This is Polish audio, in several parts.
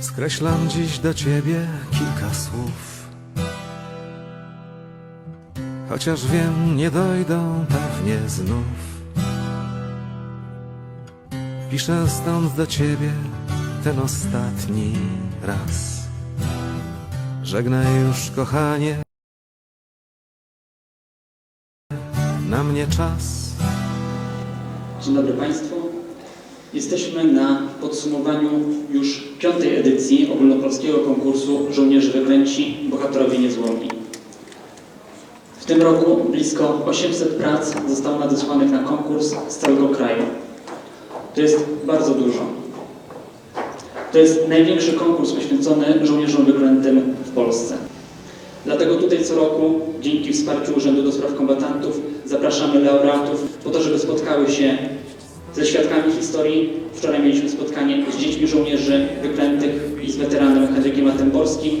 Skreślam dziś do ciebie kilka słów. Chociaż wiem, nie dojdą pewnie znów. Piszę stąd do ciebie ten ostatni raz. Żegnaj już, kochanie. Na mnie czas. Dzień dobry Państwu. Jesteśmy na podsumowaniu już piątej edycji ogólnopolskiego konkursu Żołnierzy Wyklęci Bohaterowie Niezłomni. W tym roku blisko 800 prac zostało nadesłanych na konkurs z całego kraju. To jest bardzo dużo. To jest największy konkurs poświęcony żołnierzom wyklętym w Polsce. Dlatego tutaj co roku, dzięki wsparciu Urzędu do Spraw Kombatantów, zapraszamy laureatów po to, żeby spotkały się ze świadkami historii. Wczoraj mieliśmy spotkanie z dziećmi żołnierzy wyklętych i z weteranem Henrykiem Atymborskim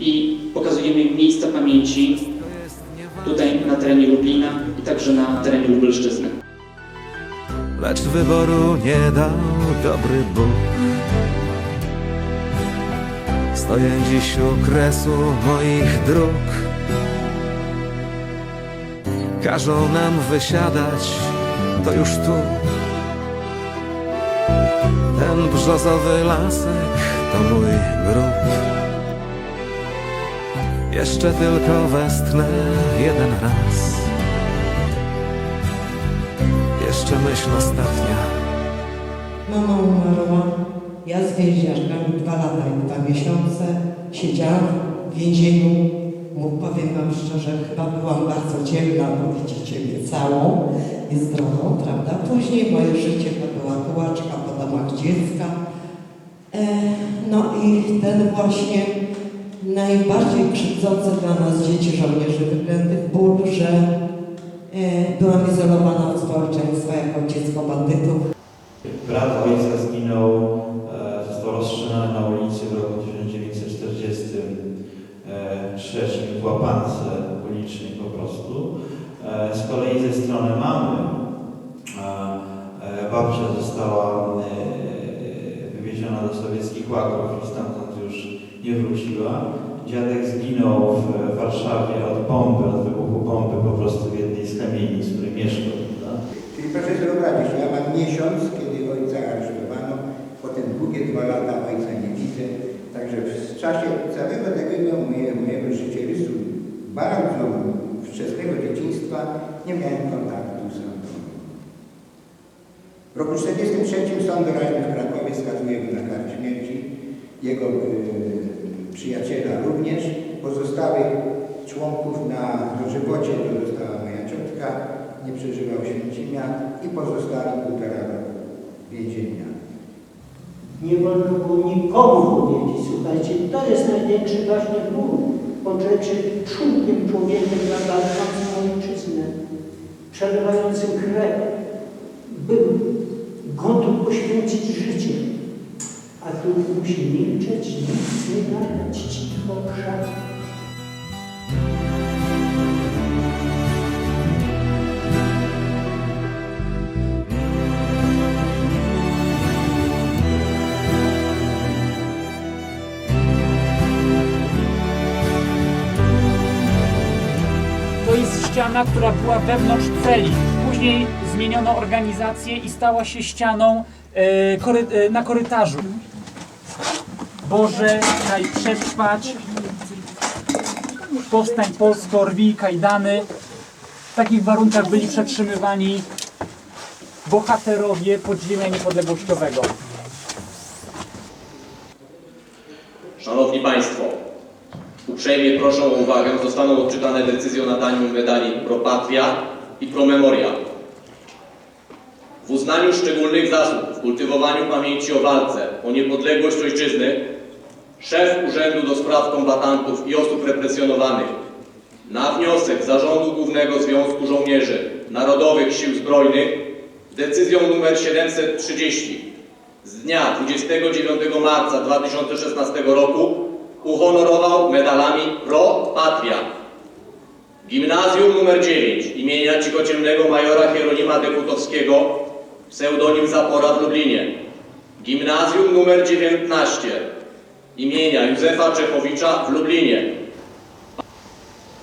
i pokazujemy im miejsca pamięci tutaj na terenie Lublina i także na terenie Lubelszczyzny. Lecz wyboru nie dał dobry Bóg. Stoję dziś u kresu moich dróg. Każą nam wysiadać, to już tu. Ten brzozowy lasek to mój grób. Jeszcze tylko westnę jeden raz. Jeszcze myśl ostatnia. Mama umarła, ja z więźniarzkami dwa lata i dwa miesiące siedziałam w więzieniu. Mu powiem Wam szczerze, chyba byłam bardzo dzielna, bo widzicie mnie całą i zdrową, prawda? Później moje życie to była tułaczka domach dziecka. E, no i ten właśnie najbardziej krzywdzący dla nas dzieci żołnierzy wyklętych ból, że e, byłam izolowana od społeczeństwa jako dziecko bandytów. Brat ojca zginął, e, został rozstrzelany na ulicy w roku 1943 w łapance ulicznej po prostu. Z kolei ze strony mamy babcia została e, wywieziona do sowieckich łagrów i stamtąd już nie wróciła. Dziadek zginął w Warszawie od bomby, od wybuchu bomby po prostu w jednej z kamienic, w której mieszkał. Czyli proszę sobie ja mam miesiąc, kiedy ojca aresztowano, potem długie dwa lata ojca nie widzę, także w czasie całego tego moje, mojego życiorysu, bardzo wczesnego dzieciństwa, nie miałem kontaktu z ojcem. W roku 1943 Sąd Doraźny w Krakowie skazuje go na karę śmierci, jego y, przyjaciela również, pozostałych członków na dożywocie to została moja ciotka, nie przeżywał Święcimia i pozostali półtora roku więzienia. Nie wolno było nikomu powiedzieć, słuchajcie, to jest największy właśnie ból, rzeczy człowiekiem człowiekiem na walczącym o ojczyznę, przelewającym krew, był gotów poświęcić życie, a tu musi milczeć, nic nie gadać, cicho, krzak. Ściana, która była wewnątrz celi. Później zmieniono organizację i stała się ścianą e, kory, e, na korytarzu. Boże, daj przetrwać powstań polsko, rwi i kajdany. W takich warunkach byli przetrzymywani bohaterowie podziemia niepodległościowego. Szanowni Państwo, uprzejmie proszę o uwagę, zostaną odczytane decyzje o nadaniu medali Pro Patria i Pro Memoria. W uznaniu szczególnych zasług w kultywowaniu pamięci o walce o niepodległość Ojczyzny szef Urzędu do Spraw Kombatantów i Osób Represjonowanych na wniosek Zarządu Głównego Związku Żołnierzy Narodowych Sił Zbrojnych decyzją nr 730 z dnia 29 marca 2016 roku uhonorował medalami Pro Patria. Gimnazjum nr 9 imienia Cichociemnego Majora Hieronima Dekutowskiego, pseudonim Zapora w Lublinie. Gimnazjum nr 19 imienia Józefa Czechowicza w Lublinie.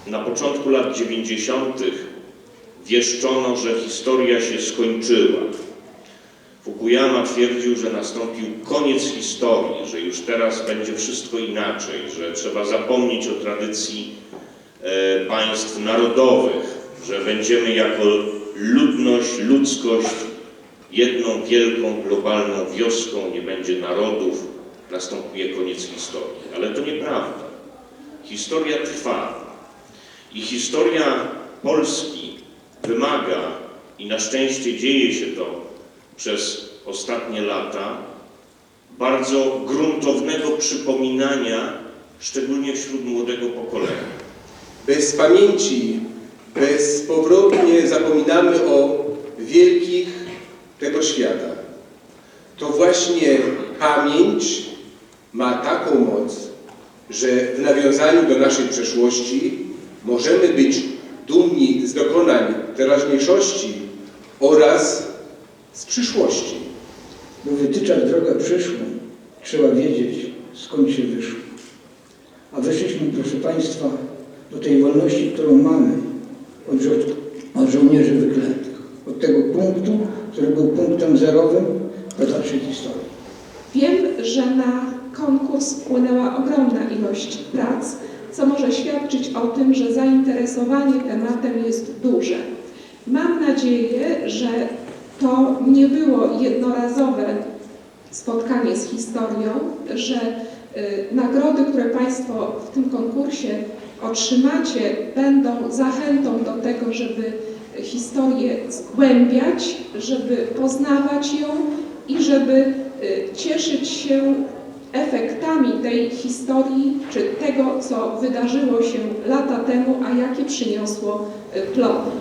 Na początku lat 90. wieszczono, że historia się skończyła. Fukuyama twierdził, że nastąpił koniec historii, że już teraz będzie wszystko inaczej, że trzeba zapomnieć o tradycji e, państw narodowych, że będziemy jako ludność, ludzkość jedną wielką globalną wioską, nie będzie narodów, następuje koniec historii. Ale to nieprawda. Historia trwa. I historia Polski wymaga, i na szczęście dzieje się to przez ostatnie lata, bardzo gruntownego przypominania, szczególnie wśród młodego pokolenia. Bez pamięci, bezpowrotnie zapominamy o wielkich tego świata. To właśnie pamięć ma taką moc, że w nawiązaniu do naszej przeszłości możemy być dumni z dokonań teraźniejszości oraz z przyszłości. By wytyczać drogę przyszłą, trzeba wiedzieć, skąd się wyszło. A wyszliśmy, proszę Państwa, do tej wolności, którą mamy od, żo- od żołnierzy wyklętych. Od tego punktu, który był punktem zerowym do dalszej historii. Wiem, że na konkurs wpłynęła ogromna ilość prac, co może świadczyć o tym, że zainteresowanie tematem jest duże. Mam nadzieję, że to nie było jednorazowe spotkanie z historią, że y, nagrody, które Państwo w tym konkursie otrzymacie, będą zachętą do tego, żeby historię zgłębiać, żeby poznawać ją i żeby y, cieszyć się efektami tej historii, czy tego, co wydarzyło się lata temu, a jakie przyniosło y, plony.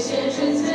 先生在